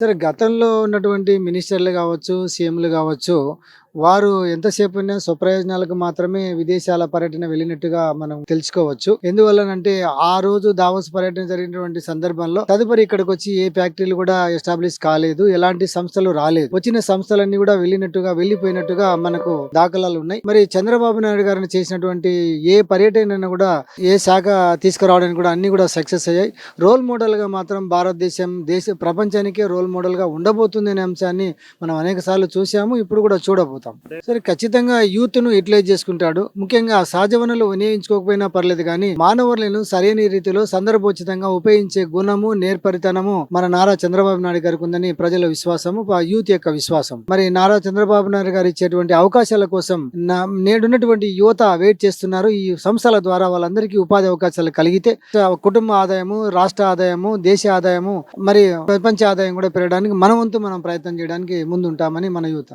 సరే గతంలో ఉన్నటువంటి మినిస్టర్లు కావచ్చు, సీఎంలు కావచ్చు, వారు ఎంతసేపున్నా స్వప్రయోజనాలకు మాత్రమే విదేశాల పర్యటన వెళ్ళినట్టుగా మనం తెలుసుకోవచ్చు. ఎందువల్లనంటే ఆ రోజు దావోస్ పర్యటన జరిగినటువంటి సందర్భంలో తదుపరి ఇక్కడికి వచ్చి ఏ ఫ్యాక్టరీలు కూడా ఎస్టాబ్లిష్ కాలేదు. ఎలాంటి సంస్థలు రాలేదు. వచ్చిన సంస్థలన్నీ కూడా వెళ్ళినట్టుగా వెళ్ళిపోయినట్టుగా మనకు దాఖలాలు ఉన్నాయి. మరి చంద్రబాబు నాయుడు గారిని చేసినటువంటి ఏ పర్యటన కూడా ఏ శాఖ తీసుకురావడానికి కూడా అన్ని కూడా సక్సెస్ అయ్యాయి. రోల్ మోడల్గా మాత్రం భారతదేశం దేశ ప్రపంచానికే రోల్ మోడల్గా ఉండబోతుంది అనే అంశాన్ని మనం అనేక సార్లు చూసాము. ఇప్పుడు కూడా చూడబోతాం. సరే ఖచ్చితంగా యూత్ను యూటిలైజ్ చేసుకుంటాడు. ముఖ్యంగా సహజ వనరులు వినియోగించుకోకపోయినా పర్లేదు కానీ మానవులను సరైన రీతిలో సందర్భోచితంగా ఉపయోగించే గుణము, నేర్పరితనము మన నారా చంద్రబాబు నాయుడు గారికి ఉందని ప్రజల విశ్వాసము, యూత్ యొక్క విశ్వాసం. మరి నారా చంద్రబాబు నాయుడు గారు ఇచ్చేటువంటి అవకాశాల కోసం నేడున్నటువంటి యువత వెయిట్ చేస్తున్నారు. ఈ సంస్థల ద్వారా వాళ్ళందరికీ ఉపాధి అవకాశాలు కలిగితే కుటుంబ ఆదాయము, రాష్ట్ర ఆదాయము, దేశ ఆదాయము మరి ప్రపంచ ఆదాయం కూడా పెరగడానికి మన వంతు మనం ప్రయత్నం చేయడానికి ముందుంటామని మన యువత.